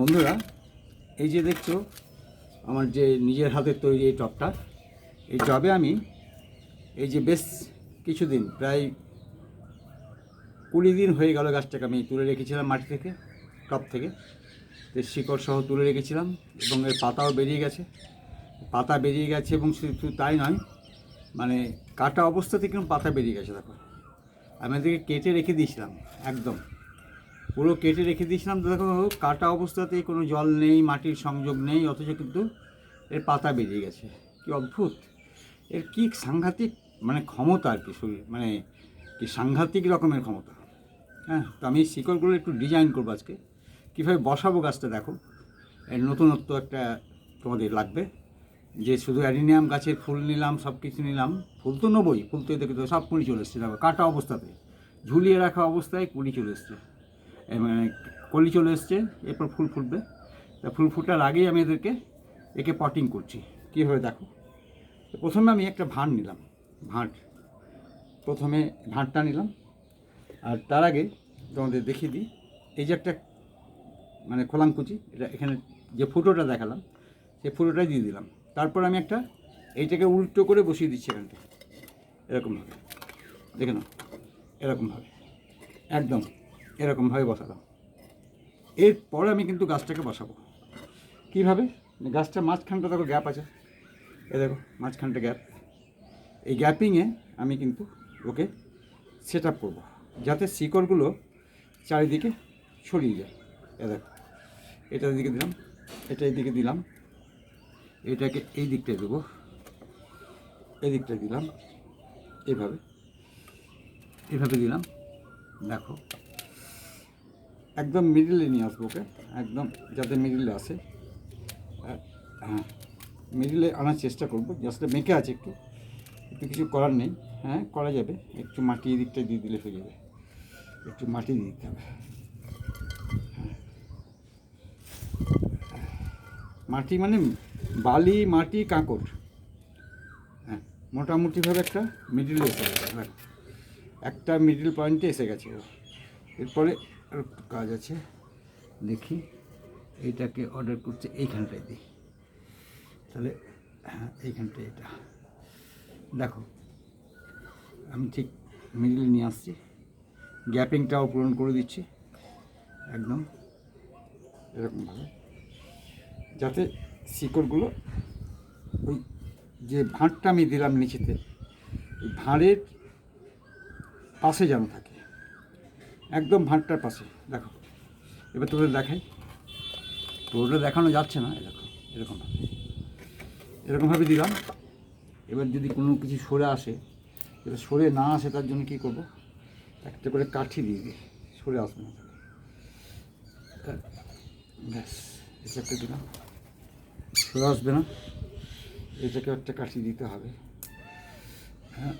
বন্ধুরা, এই যে দেখছ, আমার যে নিজের হাতের তৈরি এই টবটা এই টবে আমি এই যে বেশ কিছুদিন, প্রায় কুড়ি দিন হয়ে গেল গাছটাকে আমি তুলে রেখেছিলাম মাটি থেকে টব থেকে। এর শিকড় সহ তুলে রেখেছিলাম এবং এর পাতাও বেরিয়ে গেছে। পাতা বেরিয়ে গেছে এবং শুধু তাই নয় মানে কাটা অবস্থা থেকে পাতা বেরিয়ে গেছে, দেখো। আমি এদেরকে কেটে রেখে দিয়েছিলাম, একদম। পুরো কেটে রেখে দিয়েছিলাম। দেখো, কাটা অবস্থাতেই কোনো জল নেই, মাটির সংযোগ নেই, অথচ কিন্তু এর পাতা বেরিয়ে গেছে। কি অদ্ভুত! এর কি সাংঘাতিক মানে ক্ষমতা আর কি শরীর মানে কি সাংঘাতিক রকমের ক্ষমতা। হ্যাঁ তো আমি শিকড়গুলো একটু ডিজাইন করব আজকে। কীভাবে বসাবো গাছটা দেখো। এর নতুনত্ব একটা তোমাদের লাগবে। যে শুধু অ্যাডিনিয়াম গাছের ফুল নিলাম সব কিছু নিলাম, ফুল তো নেবই, ফুল তো দেখে তো সব কুড়ি চলে এসছে। দেখো, কাটা অবস্থাতে, ঝুলিয়ে রাখা অবস্থায় কুড়ি চলে এসছে। মানে কলি চলে এসছে, এরপর ফুল ফুটবে। তা ফুল ফুটার আগেই আমি এদেরকে, একে পটিং করছি। কীভাবে দেখো? প্রথমে আমি একটা ভাঁড় নিলাম, ভাঁড়। প্রথমে ভাঁড়টা নিলাম, আর তার আগে তোমাদের দেখিয়ে দিই, এই যে একটা মানে খোলাঙ্কুচি এটা এখানে যে ফুটোটা দেখালাম, সেই ফুটোটাই দিয়ে দিলাম। তারপর আমি একটা এইটাকে উল্টো করে বসিয়ে দিচ্ছি এখানটা এরকমভাবে দেখে নাও এরকমভাবে একদম। এরকমভাবে বসালাম। এরপর আমি কিন্তু গাছটাকে বসাবো। কীভাবে? গাছটা মাঝখানটা দেখো গ্যাপ আছে। এ দেখো, মাঝখানটা গ্যাপ। এই গ্যাপিংয়ে আমি কিন্তু ওকে সেট আপ করব, যাতে শিকড়গুলো চারিদিকে ছড়িয়ে যায়। এ দেখো, এটা এদিকে দিলাম, এটা এইদিকে দিলাম, এটাকে এই দিকটায় দেবো, এই দিকটায় দিলাম, এভাবে এভাবে দিলাম। দেখো একদম মিডিলে নিয়ে আসব, ওকে? একদম যাতে মিডিলে আসে। হ্যাঁ মিডিলে আনার চেষ্টা করব জাস্ট মেকে আছে একটু। একটু কিছু করার নেই হ্যাঁ করা যাবে। একটু মাটি দিকটা দিয়ে দিলে হয়ে যাবে। একটু মাটি দিয়ে দিতে হবে। হ্যাঁ। মাটি মানে বালি, মাটি কাঁকড় হ্যাঁ মোটামুটিভাবে একটা মিডিলে এসে গেছে হ্যাঁ একটা মিডিল পয়েন্টে এসে গেছে এরপরে কাজ আছে। দেখি এইটাকে অর্ডার করছে এইখানটায় দিই তাহলে হ্যাঁ এইখানটায় এটা। দেখো, আমি ঠিক মিডিলে নিয়ে আসছি। গ্যাপিংটাও পূরণ করে দিচ্ছি। একদম এরকমভাবে যাতে শিকড়গুলো, ওই যে ভাঁড়টা আমি দিলাম নিচেতে ভাঁড়ের পাশে যেন থাকে। একদম ভাঁড়টার পাশে, দেখো। এবার তোদের দেখাই। পুরোটা দেখানো যাচ্ছে না দেখো এরকমভাবে এরকমভাবে দিলাম। এবার যদি কোনো কিছু সরে আসে, এবার সরে না আসে, তার জন্য কী করব? একটা করে কাঠি দিয়ে দিই, সরে আসবে না। ব্যাস, এটা দিলাম। সরে আসবে না। এটাকে একটা কাঠি দিতে হবে। হ্যাঁ।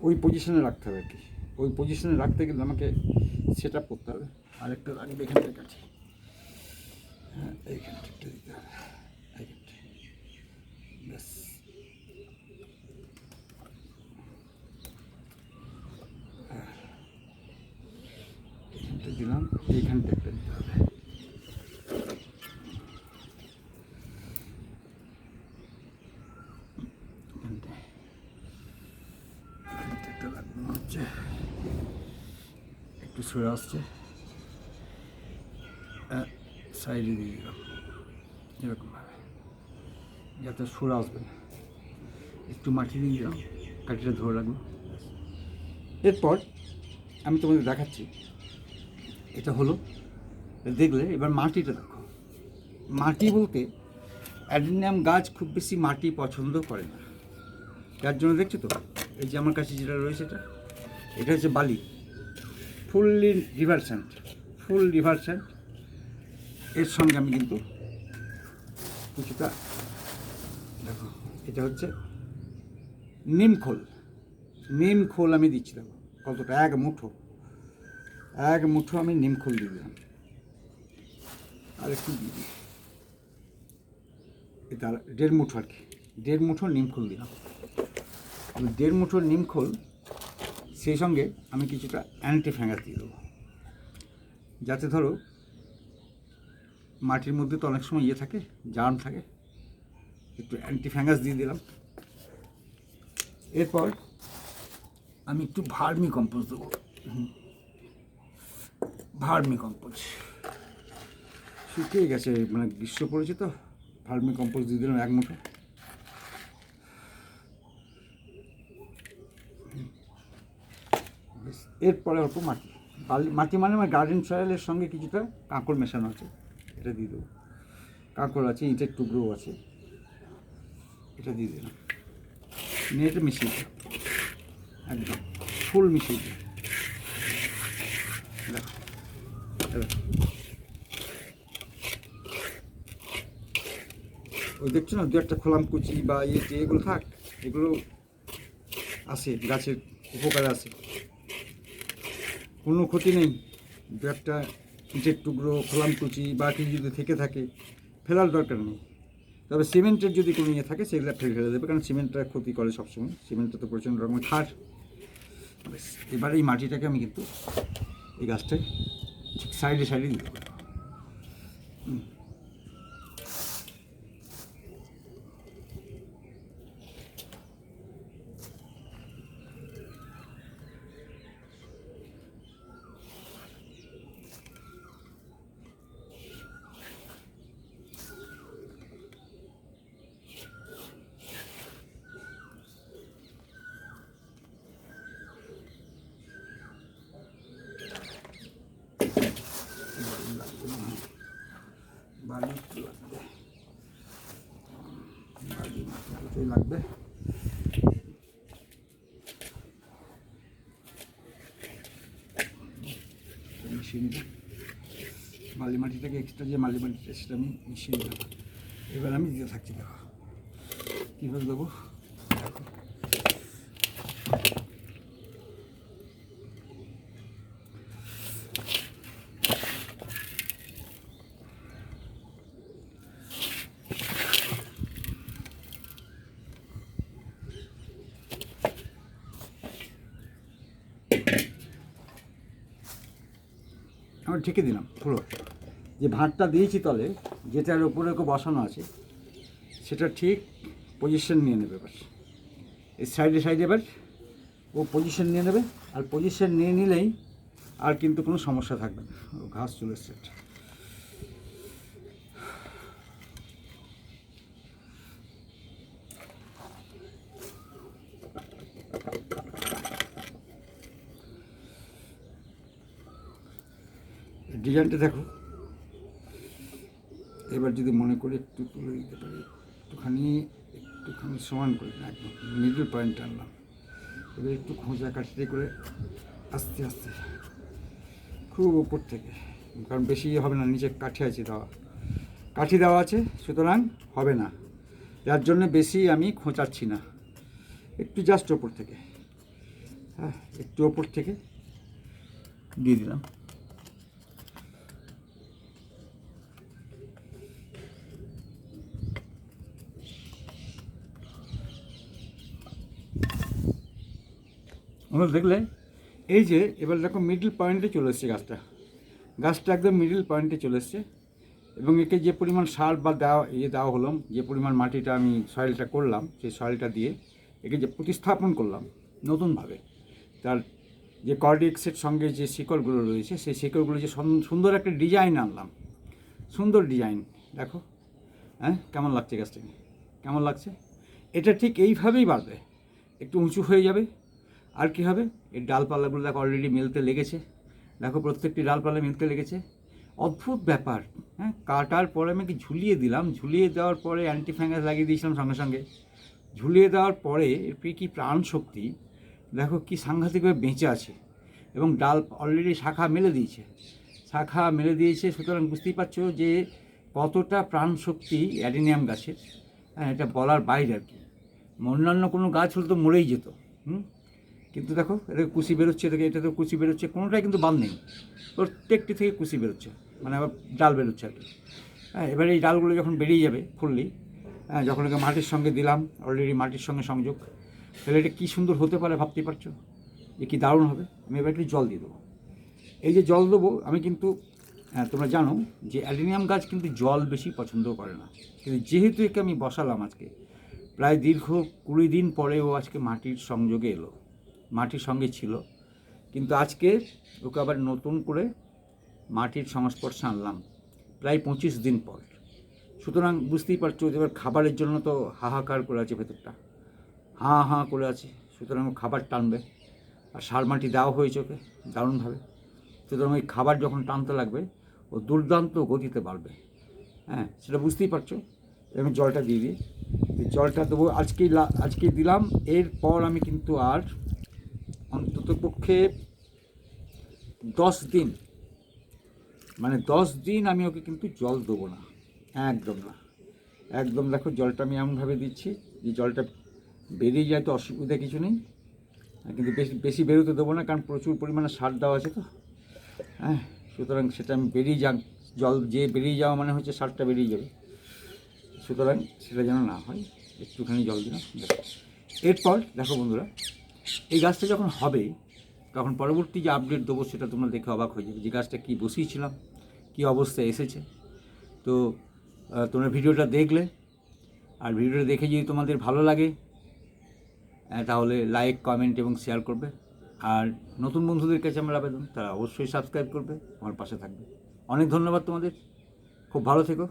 ওই পজিশনে রাখতে হবে আর কি। ওই পজিশনে রাখতে গেলে আমাকে সেট আপ করতে হবে। আরেকটা রাখবে এখানটা কাছে। হ্যাঁ এইখানটা দিতে হবে। এইখানটা হ্যাঁ। দিলাম এইখানটা একটা দিতে হবে এইখানটায় একটা লাগানো হচ্ছে একটু সরে আসছে। সাইডে দিয়ে দিলাম। এরকমভাবে যাতে সরে আসবে না। একটু মাটি দিয়ে দিলাম। কাঠিটা ধরে রাখব। এরপর আমি তোমাদের দেখাচ্ছি। এটা হলো, দেখলে এবার মাটিটা দেখো। মাটি বলতে অ্যাডিনিয়াম গাছ খুব বেশি মাটি পছন্দ করে না। যার জন্য দেখছ তো? এই যে আমার কাছে যেটা রয়েছে এটা এটা হচ্ছে বালি। Fully river sand full river sand এর সঙ্গে আমি কিন্তু কিছুটা দেখো, এটা হচ্ছে নিম খোল। নিম খোল আমি দিচ্ছি দেখো কতটা? এক মুঠো। এক মুঠো আমি নিম খোল দিয়ে দিলাম। আর একটু দিয়ে দিই। এটা দেড় মুঠো আর কি। দেড় মুঠো নিম খোল দিলাম। দেড় মুঠো নিম খোল সেই সঙ্গে আমি কিছুটা অ্যান্টি ফ্যাঙ্গাস দিয়ে দেবো। যাতে ধরো, মাটির মধ্যে তো অনেক সময় ইয়ে থাকে জার্ম থাকে, একটু অ্যান্টি ফ্যাঙ্গাস দিয়ে দিলাম। এরপর আমি একটু ভার্মি কম্পোজ দেবো। ভার্মি কম্পোজ শুকিয়ে গেছে মানে গ্রীষ্ম পড়েছে তো, ভার্মি কম্পোজ দিয়ে দিলাম এক মুঠো ব্যাস, এরপরে অল্প মাটি। মাটি মানে আমার গার্ডেন সয়েলের সঙ্গে কিছুটা কাঁকড় মেশানো আছে। এটা দিয়ে দেবো। কাঁকড় আছে, ইটের টুকরোও আছে। এটা দিয়ে দিলাম। নিয়ে এটা মিশিয়ে দিলাম। একদম। ফুল মিশিয়ে দেখো। ওই দেখছ না, দু একটা খোলাম কুচি বা ইয়ে এগুলো থাক, এগুলো আসে, গাছের উপকারে আসে। কোনো ক্ষতি নেই। দু একটা ইটের টুকরো, খোলাম কুচি বা কিছু যদি থেকে থাকে, ফেলার দরকার নেই। তবে সিমেন্টের যদি কোনো ইয়ে থাকে, সেগুলো ফেলে ফেলে দেবে, কারণ সিমেন্টটা ক্ষতি করে সবসময়। সিমেন্টটা তো প্রচণ্ড রকমের খার এবার এই মাটিটাকে আমি কিন্তু এই গাছটায় সাইডে সাইডে দিতে পারব হুম। বালি একটু লাগবে মাটিটাই লাগবে। মিশিয়ে বালি মাটিটাকে এক্সট্রা যে মালি মাটিটা সেটা আমি মেশিন এবার আমি দিতে থাকছি দেখো। কীভাবে দেবো? আমি ঠেকে দিলাম। পুরো যে ভাঁটটা দিয়েছি তলে যেটার উপরে ওকে বসানো আছে সেটা ঠিক পজিশন নিয়ে নেবে এবার। এই সাইডে সাইডে এবার ও পজিশন নিয়ে নেবে আর পজিশন নিয়ে নিলেই আর কিন্তু কোনো সমস্যা থাকবে না। ও ঘাস চলে এসছে। ডিজাইনটা দেখো। এবার যদি মনে করে একটু তুলে দিতে পারি, একটুখানি একটুখানি সমান করে একদম মিডল পয়েন্ট আনলাম। এবার একটু খোঁজা কাটতে করে আস্তে আস্তে। খুব উপর থেকে, কারণ বেশি ইয়ে হবে না, নিচে কাঠি আছে দেওয়া। কাঠি দেওয়া আছে, সুতরাং হবে না। যার জন্য বেশি আমি খোঁচাচ্ছি না। একটু জাস্ট ওপর থেকে। হ্যাঁ একটু ওপর থেকে দিয়ে দিলাম। আমরা দেখলে? এই যে, এবার দেখো মিডল পয়েন্টে চলে এসছে গাছটা। গাছটা একদম মিডল পয়েন্টে চলে এসছে। এবং একে যে পরিমাণ সার বা দেওয়া ইয়ে দেওয়া হলো, যে পরিমাণ মাটিটা আমি সয়েলটা করলাম, সেই সয়েলটা দিয়ে একে যে প্রতিস্থাপন করলাম নতুনভাবে। তার যে কর্ডিক্সের সঙ্গে যে শিকড়গুলো রয়েছে, সেই শিকড়গুলো যে সুন্দর একটা ডিজাইন আনলাম। সুন্দর ডিজাইন দেখো। হ্যাঁ কেমন লাগছে গাছটাকে? কেমন লাগছে? এটা ঠিক এইভাবেই বাড়বে। একটু উঁচু হয়ে যাবে আর কি হবে? এই ডালপালাগুলো দেখো অলরেডি মেলতে লেগেছে। দেখো প্রত্যেকটি ডালপালা মেলতে লেগেছে। অদ্ভুত ব্যাপার হ্যাঁ? কাটার পরে আমি কি ঝুলিয়ে দিলাম? ঝুলিয়ে দেওয়ার পরে অ্যান্টি ফ্যাঙ্গাস লাগিয়ে দিয়েছিলাম সঙ্গে সঙ্গে। ঝুলিয়ে দেওয়ার পরে এর কি প্রাণ শক্তি দেখো কি সাংঘাতিকভাবে বেঁচে আছে। এবং ডাল অলরেডি শাখা মেলে দিয়েছে। শাখা মেলে দিয়েছে, সুতরাং বুঝতেই পারছ যে কতটা প্রাণ শক্তি অ্যাডিনিয়াম গাছের। হ্যাঁ এটা বলার বাইরে আর কি। অন্যান্য কোনো গাছ হলে তো মরেই যেত। হুম? কিন্তু দেখো এটা কুচি বেরোচ্ছে দেখে এটা তো কুচি বেরোচ্ছে কোনোটাই কিন্তু বাদ নেই। প্রত্যেকটি থেকে কুচি বেরোচ্ছে মানে আবার ডাল বেরোচ্ছে আর কি। হ্যাঁ এবারে এই ডালগুলো যখন বেরিয়ে যাবে ফুললি হ্যাঁ যখন ওকে মাটির সঙ্গে দিলাম অলরেডি মাটির সঙ্গে সংযোগ তাহলে এটা কী সুন্দর হতে পারে ভাবতে পারছ? যে কী দারুণ হবে? আমি এবার একটু জল দিয়ে দেবো। এই যে জল দেবো আমি কিন্তু হ্যাঁ, তোমরা জানো যে অ্যালিনিয়াম গাছ কিন্তু জল বেশি পছন্দ করে না। কিন্তু যেহেতু একে আমি বসালাম আজকে প্রায় দীর্ঘ কুড়ি দিন পরে ও আজকে মাটির সংযোগে এলো। মাটির সঙ্গে ছিল। কিন্তু আজকে ওকে আবার নতুন করে মাটির সংস্পর্শে আনলাম, প্রায় পঁচিশ দিন পর। সুতরাং বুঝতেই পারছ এবার খাবারের জন্য তো হাহাকার করে আছে ভেতরটা। হাঁ হাঁ করে আছে, সুতরাং ও খাবার টানবে। আর সার মাটি দেওয়া হয়েছে ওকে, দারুণভাবে। সুতরাং ওই খাবার যখন টানতে লাগবে, ও দুর্দান্ত গতিতে বাড়বে। হ্যাঁ সেটা বুঝতেই পারছ। আমি জলটা দিয়ে দিই। জলটা দেবো, আজকেই লা- আজকে দিলাম। এরপর আমি কিন্তু আর অন্তত পক্ষে দশ দিন। মানে দশ দিন আমি ওকে কিন্তু জল দেবো না। একদম না। একদম দেখো, জলটা আমি এমনভাবে দিচ্ছি যে জলটা বেরিয়ে যায় তো অসুবিধা কিছু নেই। কিন্তু বেশি বেশি বেরোতে দেবো না, কারণ প্রচুর পরিমাণে সার দেওয়া আছে তো। হ্যাঁ সুতরাং সেটা আমি বেরিয়ে যাক। জল যে বেরিয়ে যাওয়া মানে হচ্ছে সারটা বেরিয়ে যাবে। সুতরাং সেটা যেন না হয়, একটুখানি জল দিলাম। এরপর, দেখো বন্ধুরা এই গাছটা যখন হবে, তখন পরবর্তী যে আপডেট দেবো সেটা তোমরা দেখে অবাক হয়ে যাবে যে গাছটা কী বসিয়েছিলাম, কী অবস্থায় এসেছে। তো তোমরা ভিডিওটা দেখলে, আর ভিডিওটা দেখে যদি তোমাদের ভালো লাগে তাহলে লাইক কমেন্ট এবং শেয়ার করবে। আর নতুন বন্ধুদের কাছে আমার আবেদন, তারা অবশ্যই সাবস্ক্রাইব করবে, আমার পাশে থাকবে। অনেক ধন্যবাদ তোমাদের। খুব ভালো থেকো।